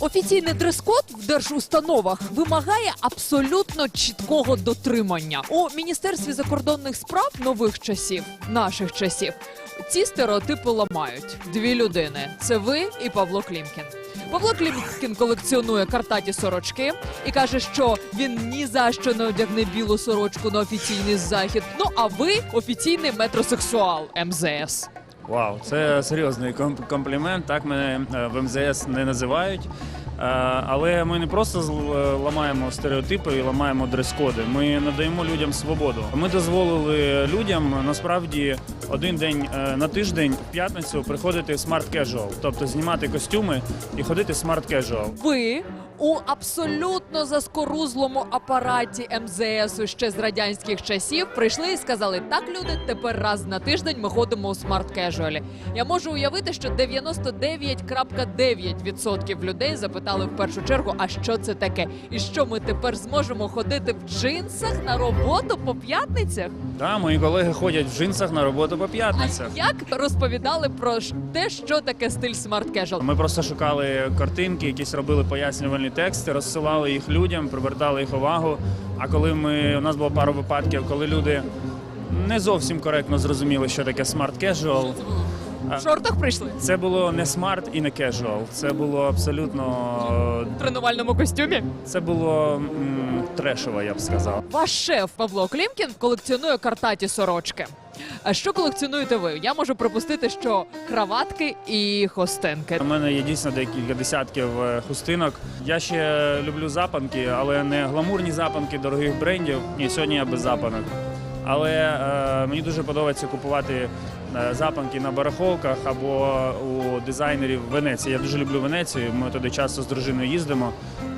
Офіційний дрес-код в держустановах вимагає абсолютно чіткого дотримання. У міністерстві закордонних справ нових часів, наших часів, ці стереотипи ламають. Дві людини це ви і Павло Клімкін. Павло Клімкін колекціонує картаті сорочки і каже, що він ні за що не одягне білу сорочку на офіційний захід. Ну а ви офіційний метросексуал МЗС. Вау, це серйозний ком- комплімент. Так мене е, в МЗС не називають. Е, Але ми не просто е, ламаємо стереотипи і ламаємо дрес-коди. Ми надаємо людям свободу. Ми дозволили людям насправді один день на тиждень в п'ятницю приходити в смарт casual, тобто знімати костюми і ходити смарт casual. Ви у абсолютно заскорузлому апараті МЗСу ще з радянських часів прийшли і сказали: так, люди, тепер раз на тиждень ми ходимо у смарт кежуалі. Я можу уявити, що 99,9% людей запитали в першу чергу, а що це таке? І що ми тепер зможемо ходити в джинсах на роботу по п'ятницях? Да, мої колеги ходять в джинсах на роботу по А п'ятницях. як розповідали про те, що таке стиль смарт кежуал? Ми просто шукали картинки, якісь робили пояснювальні тексти, розсилали їх людям, привертали їх увагу. А коли ми у нас було пару випадків, коли люди не зовсім коректно зрозуміли, що таке смарт casual, В шортах прийшли це було не смарт і не casual. Це було абсолютно в тренувальному костюмі. це було м, трешово, я б сказав. Ваш шеф Павло Клімкін колекціонує картаті сорочки. А що колекціонуєте ви? Я можу припустити, що краватки і хостинки. У мене є дійсно декілька десятків е, хустинок. Я ще люблю запанки, але не гламурні запанки дорогих брендів. Ні, сьогодні я без запанок. Але е, мені дуже подобається купувати запанки на барахолках або у дизайнерів Венеції. Я дуже люблю Венецію. Ми туди часто з дружиною їздимо.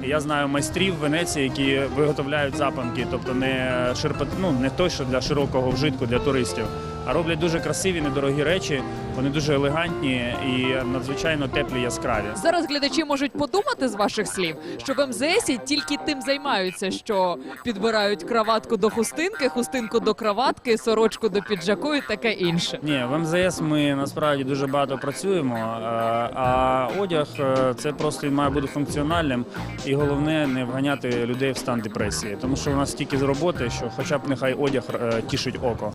І я знаю майстрів Венеції, які виготовляють запанки, тобто не ширпот, ну, не той, що для широкого вжитку для туристів, а роблять дуже красиві, недорогі речі. Вони дуже елегантні і надзвичайно теплі, яскраві. Зараз глядачі можуть подумати з ваших слів, що в МЗСі тільки тим займаються, що підбирають краватку до хустинки, хустинку до краватки, сорочку до піджаку і таке інше. Ні, в МЗС ми насправді дуже багато працюємо. е, А одяг е, це просто він має бути функціональним, і головне не вганяти людей в стан депресії, тому що у нас стільки з роботи, що хоча б нехай одяг е, тішить око.